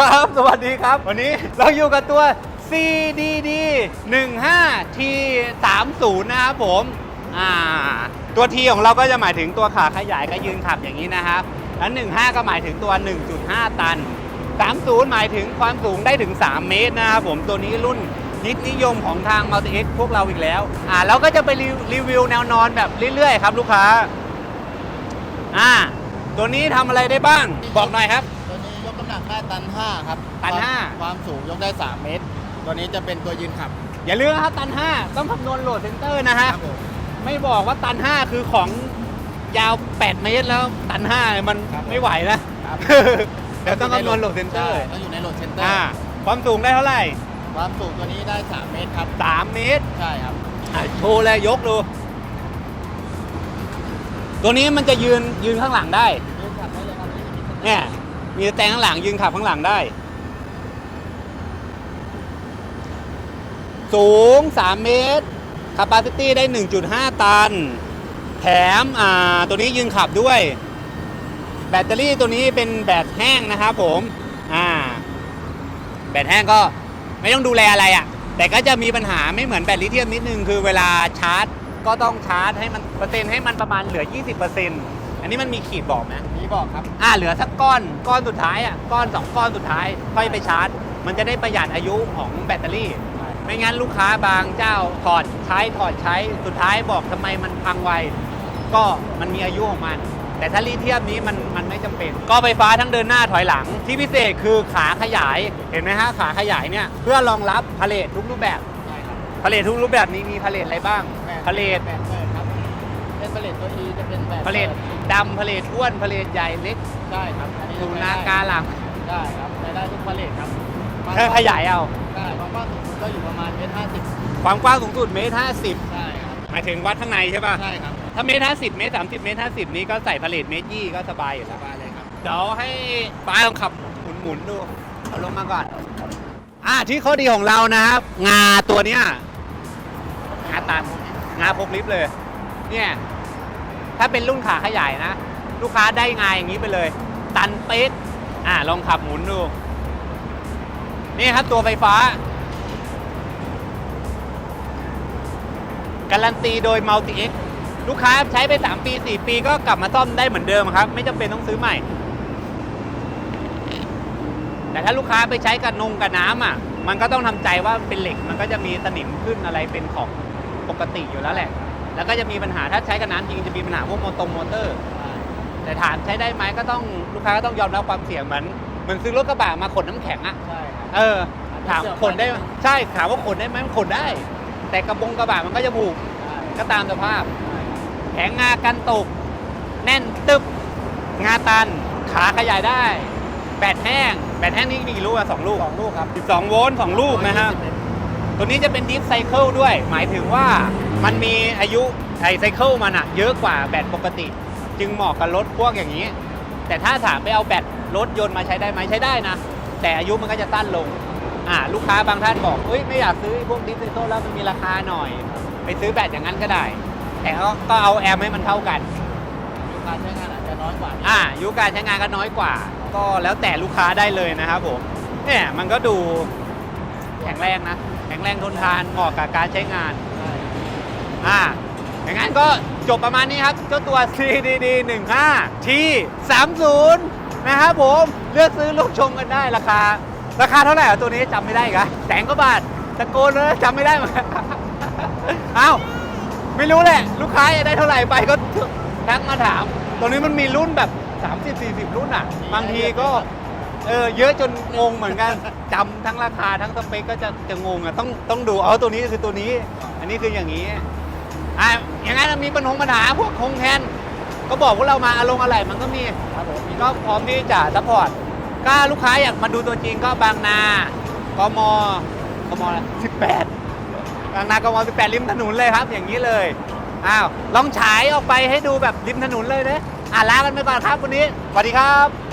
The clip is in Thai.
ครับ สวัสดีครับ วันนี้เราอยู่กับตัว CDD 15 T 30นะครับผมอ่าตัว T ของเราก็จะหมายถึงตัวขาขยายก็ยืนขับอย่างนี้นะครับแล้ว15 ก็หมายถึงตัว 1.5 ตัน 30 หมายถึงความสูงได้ถึง 3 เมตรนะครับผมตัวนี้รุ่นนิดนิยมของทาง Multi X พวกเราอีกแล้ว อ่าเราก็จะไปรีรีวิวแนวนอนแบบเรื่อยๆ ครับลูกค้า อ่า ตัวนี้ทำอะไรได้บ้าง บอกหน่อยครับตัวนี้ยกน้ำ หนักได้ตัน5ครับตันความห้าความสูงยกได้ 3 เมตร ตัวนี้จะเป็นตัวยืนขับอย่าลืมนะครับตัน 5 ต้องคำนวณโหลดเซนเตอร์นะฮะครับผม ไม่บอกว่าตัน 5 คือของยาว 8 เมตรแล้วตัน 5 มันครับไม่ไหวนะครับ เดี๋ยวต้องคำนวณโหลดเซนเตอร์ใช่ต้องอยู่ในโหลดเซนเตอร์อ่าความสูงได้เท่าไหร่ ความสูงตัวนี้ได้ 3 เมตรครับ3 เมตรใช่ครับอะโชว์เลยยกดู ตัวนี้มันจะยืนยืนข้างหลังได้ ยืนขับได้เลยครับไม่มีเนี่ย มีแต่ข้างหลังยืนขับข้างหลังได้ สูง 3 เมตร capacity ได้ 1.5 ตัน แถมอ่าตัวนี้ยืนขับด้วย แบตเตอรี่ตัวนี้เป็นแบตแห้งนะครับผมอ่าแบตแห้งก็ไม่ต้องดูแลอะไรอะ่ะ แต่ก็จะมีปัญหาไม่เหมือนแบตลิเธียมนิดนึง คือเวลาชาร์จ ก็ต้องชาร์จให้มันเปอร์เซ็นต์ให้มันประมาณเหลือ 20% อันนี้มันมีขีดบอกไหมมีบอกครับ อ่าเหลือสักก้อนก้อนสุดท้ายอะก้อนสองก้อนสุดท้ายค่อยไปชาร์จ มันจะได้ประหยัดอายุของแบตเตอรี่ ไม่งั้นลูกค้าบางเจ้าถอดใช้ถอดใช้สุดท้ายบอกทำไมมันพังไวก็มันมีอายุของมัน แต่ถ้าลิเทียมนี้มันมันไม่จำเป็น ก็ไฟฟ้าทั้งเดินหน้าถอยหลัง ที่พิเศษคือขาขยายเห็นไหมฮะขาขยายเนี่ยเพื่อรองรับพาเลททุกรูปแบบใช่ครับพาเลททุกรูปแบบนี้มีพาเลทอะไรบ้างพาเลทแบต เปิดครับเป็นพาเลทตัว E จะเป็นแบบพาเลทดำพาเลทอ้วนพาเลทใหญ่เล็กใช่ครับอันนี้สุจะนาใช้กาได้หลังได้ครับใช้ได้ทุกพาเลทครับเธอขยายเอา ได้ความกว้างสูงสุดก็อยู่ประมาณเมตรห้าสิบความกว้างสูงสุดเมตรห้าสิบใช่ครับหมายถึงวัดข้างในใช่ป่ะใช่ครับถ้าเมตรห้าสิบเมตรสามสิบเมตรห้าสิบนี้ก็ใส่ผลิตเมตรยี่ก็สบายอยู่สแล้วบายเลยครับเดี๋ยวให้ป้าลองขับหมุนๆดูเอาลงมาก่อน อ่าที่ข้อดีของเรานะครับ งาตัวเนี้ยงาตันงาพกลิฟต์เลย เนี่ย ถ้าเป็นรุ่นขาขยายนะ ลูกค้าได้งาอย่างนี้ไปเลย ตันเป๊กอ่าลองขับหมุนดู นี่ครับตัวไฟฟ้า การันตีโดย Multi X ลูกค้าใช้ไป 3 ปี 4 ปีก็กลับมาซ่อมได้เหมือนเดิมครับ ไม่จำเป็นต้องซื้อใหม่ แต่ถ้าลูกค้าไปใช้กับนงกับน้ำอะ มันก็ต้องทำใจว่าเป็นเหล็ก มันก็จะมีสนิมขึ้นอะไรเป็นของปกติอยู่แล้วแหละ แล้วก็จะมีปัญหาถ้าใช้กับน้ำจริงจะมีปัญหาพวกโมโตมอเตอร์ แต่ถามใช้ได้ไหมก็ต้องลูกค้าก็ต้องยอมรับความเสี่ยงเหมือนเหมือนซื้อรถกระบะมาขนน้ำแข็งอะใช่ครับ เออ ถามขนได้ไหมใช่ถามว่าขนได้ไหมมันขนได้ แต่กระบงกระบะมันก็จะบุกใช่ก็ตามสภาพ แผงงากันตก แน่นตึบงาตัน ขาขยายได้ แบตแห้ง แบตแห้งนี่มีกี่ลูกอะสองลูกสองลูกครับ 12 โวลต์สองลูกนะฮะ ตัวนี้จะเป็นดิฟไซเคิลด้วย หมายถึงว่ามันมีอายุไอไซเคิลมันอะเยอะกว่าแบตปกติ จึงเหมาะกับรถพวกอย่างนี้ แต่ถ้าถามไปเอาแบตรถยนต์มาใช้ได้ไหมใช้ได้นะ แต่อายุมันก็จะสั้นลงอ่าลูกค้าบางท่านบอกเฮ้ยไม่อยากซื้อพวกดิฟไซเคิลแล้วมันมีราคาหน่อย ไปซื้อแบตอย่างนั้นก็ได้ แต่ก็ก็เอาแอมให้มันเท่ากันการใช้งานอาจจะน้อยกว่านิดอ่าอายุการใช้งานก็น้อยกว่า ก็แล้วแต่ลูกค้าได้เลยนะครับผมเนี่ยมันก็ดูแข็งแรงนะแข็ งแรงทนทานเหมาะกับการใช้งานใช่อ่าอย่างนั้นก็จบประมาณนี้ครับ เจ้าตัว CDD 15 T 30นะครับผม เลือกซื้อลูกชมกันได้ราคา ราคาเท่าไหร่อะตัวนี้จำไม่ได้อีกอะแสนกว่าบาทตะโกนเลยจำไม่ได้เหมือนกันเอ้าไม่รู้แหละ ลูกค้าจะได้เท่าไหร่ไปก็ทักมาถามตรงนี้มันมีรุ่นแบบ 30 40 รุ่นอะ บางทีก็ เออเยอะจนงงเหมือนกันจำทั้งราคาทั้งสเปคก็จะจะงงอะต้องต้องดูเอาตัวนี้คือตัวนี้ อันนี้คืออย่างนี้อะอย่างนั้นมีปัญหาปัญหาพวกคงแทนก็บอกพวกเรามาอารมณ์อะไรมันก็มีครับผมก็พร้อมที่จะซัพพอร์ตก็ลูกค้าอยากมาดูตัวจริงก็บางนากมกมสิบแปดบางนากมสิบแปดริมถนนเลยครับ อย่างนี้เลยอ้าวลองฉายออกไปให้ดูแบบริมถนนเลยนะอะลากันไปก่อนครับวันนี้สวัสดีครับ